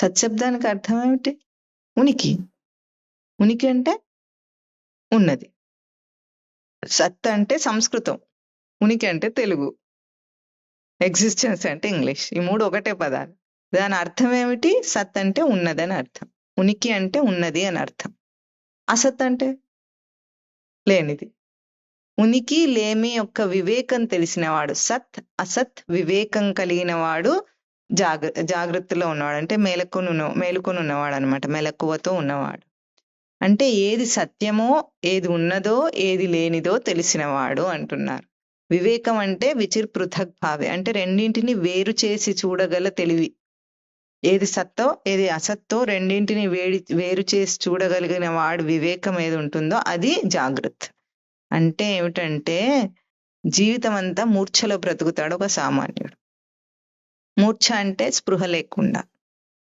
సత్శబ్దానికి అర్థం ఏమిటి ఉనికి. ఉనికి అంటే ఉన్నది. సత్ అంటే సంస్కృతం. ఉనికి అంటే తెలుగు. ఎగ్జిస్టెన్స్ అంటే ఇంగ్లీష్. ఈ మూడు ఒకటే పదాలు. దాని అర్థం ఏమిటి సత్ అంటే ఉన్నదని అర్థం. ఉనికి అంటే ఉన్నది అని అర్థం. అసత్ అంటే లేనిది. ఉనికి లేమి యొక్క వివేకం తెలిసినవాడు సత్. అసత్ వివేకం కలిగిన వాడు జాగ్ర జాగ్రత్తలో ఉన్నవాడు. అంటే మేలకొని మేలుకొని ఉన్నవాడు అనమాట మెలకువతో ఉన్నవాడు. అంటే ఏది సత్యమో ఏది ఉన్నదో ఏది లేనిదో తెలిసినవాడు అంటున్నారు. వివేకం అంటే విచిర్ పృథక్ భావే. అంటే రెండింటిని వేరు చేసి చూడగల తెలివి. ఏది సత్తో ఏది అసత్తో రెండింటిని వేడి వేరు చేసి చూడగలిగిన వాడు వివేకం ఏది ఉంటుందో అది జాగ్రత్త. అంటే ఏమిటంటే జీవితం అంతా మూర్ఛలో బ్రతుకుతాడు ఒక సామాన్యుడు. మూర్ఛ అంటే స్పృహ లేకుండా.